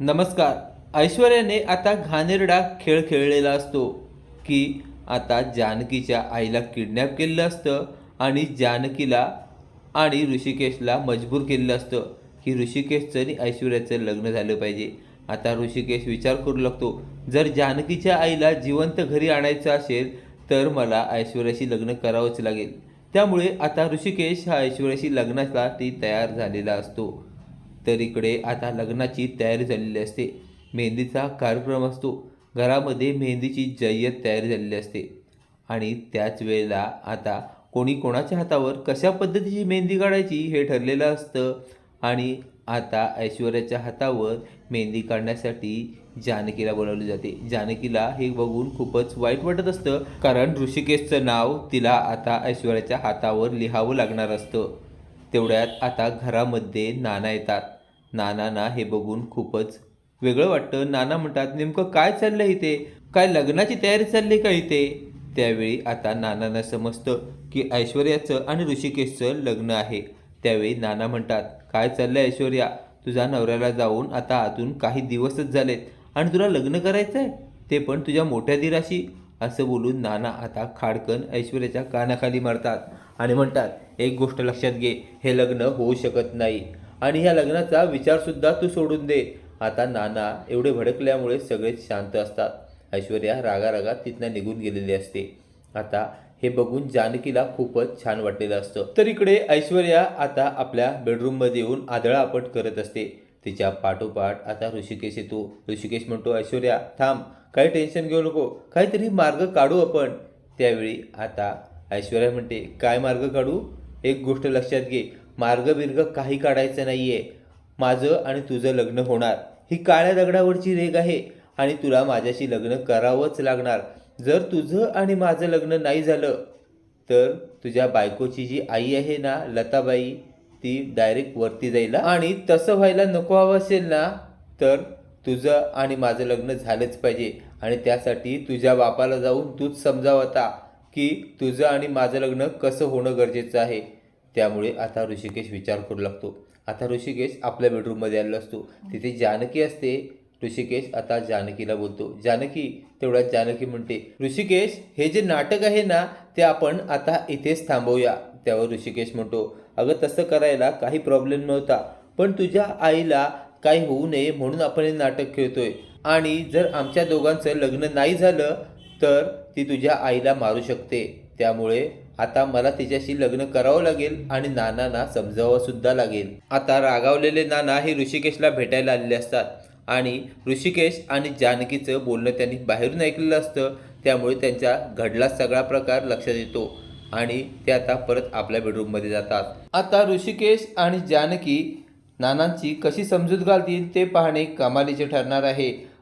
नमस्कार. ऐश्वर्याने आता घाणेरडा खेळ खेळलेला असतो की आता जानकीच्या आईला किडनॅप केलेलं असतं आणि जानकीला आणि ऋषिकेशला मजबूर केलेलं असतं की ऋषिकेशचं आणि ऐश्वर्याचं लग्न झालं पाहिजे. आता ऋषिकेश विचार करू लागतो जर जानकीच्या आईला जिवंत घरी आणायचं असेल तर मला ऐश्वर्याशी लग्न करावंच लागेल. त्यामुळे आता ऋषिकेश हा ऐश्वर्याशी लग्नासाठी तयार झालेला असतो. तर इकडे आता लग्नाची तयारी झालेली असते. मेहंदीचा कार्यक्रम असतो. घरामध्ये मेहंदीची जय्यत तयारी झालेली असते. आणि त्याच वेळेला आता कोणी कोणाच्या हातावर कशा पद्धतीची मेहंदी काढायची हे ठरलेलं असतं. आणि आता ऐश्वर्याच्या हातावर मेहंदी काढण्यासाठी जानकीला बोलावली जाते. जानकीला हे बघून खूपच वाईट वाटत असतं. कारण ऋषिकेशचं नाव तिला आता ऐश्वर्याच्या हातावर लिहावं लागणार असतं. तेवढ्यात आता घरामध्ये नाना येतात. नानांना हे बघून खूपच वेगळं वाटतं. नाना म्हणतात नेमकं काय चाललं इथे? काय लग्नाची तयारी चालली का इथे? त्यावेळी आता नानांना समजतं की ऐश्वर्याचं आणि ऋषिकेशचं लग्न आहे. त्यावेळी नाना म्हणतात काय चाललंय ऐश्वर्या? तुझ्या नवऱ्याला जाऊन आता आतून काही दिवसच झालेत. आणि तुला लग्न करायचं आहे ते पण तुझ्या मोठ्या दिराशी. असं बोलून नाना आता खाडकन ऐश्वर्याच्या कानाखाली मारतात. आणि म्हणतात एक गोष्ट लक्षात घे हे लग्न होऊ शकत नाही. आणि ह्या लग्नाचा विचारसुद्धा तू सोडून दे. आता नाना एवढे भडकल्यामुळे सगळेच शांत असतात. ऐश्वर्या रागारागात तिथनं निघून गेलेली असते. आता हे बघून जानकीला खूपच छान वाटलेलं असतं. तर इकडे ऐश्वर्या आता आपल्या बेडरूममध्ये येऊन आदळापट करत असते. तिच्या पाठोपाठ आता ऋषिकेश येतो. ऋषिकेश म्हणतो ऐश्वर्या थांब काही टेन्शन घेऊ नको. काहीतरी मार्ग काढू आपण. त्यावेळी आता ऐश्वर्या म्हणते काय मार्ग काढू? एक गोष्ट लक्षात घे. मार्ग बिर्ग काही काढायचं नाही आहे माझं आणि तुझं लग्न होणार. ही काळ्या दगडावरची रेग आहे आणि तुला माझ्याशी लग्न करावंच लागणार. जर तुझं आणि माझं लग्न नाही झालं तर तुझ्या बायकोची जी आई आहे ना लताबाई ती डायरेक्ट वरती जाईल आणि तसं व्हायला नको हवं असेल ना तर तुझं आणि माझं लग्न झालंच पाहिजे. आणि त्यासाठी तुझ्या बापाला जाऊन तूच समजावं आता. की तुझं आणि माझं लग्न कसं होणं गरजेचं आहे? त्यामुळे आता ऋषिकेश विचार करू लागतो. आता ऋषिकेश आपल्या बेडरूममध्ये आलेला असतो. तिथे जानकी असते. ऋषिकेश आता जानकीला बोलतो. जानकी तेवढ्यात जानकी म्हणते ऋषिकेश हे जे नाटक आहे ना ते आपण आता इथेच थांबवूया. त्यावर ऋषिकेश म्हणतो अगं तसं करायला काही प्रॉब्लेम नव्हता. पण तुझ्या आईला काही होऊ नये म्हणून आपण हे नाटक खेळतोय. आणि जर आमच्या दोघांचं लग्न नाही झालं तर ती तुझ्या आईला मारू शकते. त्यामुळे आता मला तिच्याशी लग्न करावं लागेल आणि नानांना समजावं सुद्धा लागेल. आता रागावलेले नाना हे ऋषिकेशला भेटायला आलेले असतात आणि ऋषिकेश आणि जानकीचं बोलणं त्यांनी बाहेरून ऐकलेलं असतं. त्यामुळे त्यांच्या घडला सगळा प्रकार लक्षात येतो आणि ते आता परत आपल्या बेडरूममध्ये जातात. आता ऋषिकेश आणि जानकी नानांची कशी समजूत घालतील ते पाहणे कमालीचे ठरणार आहे.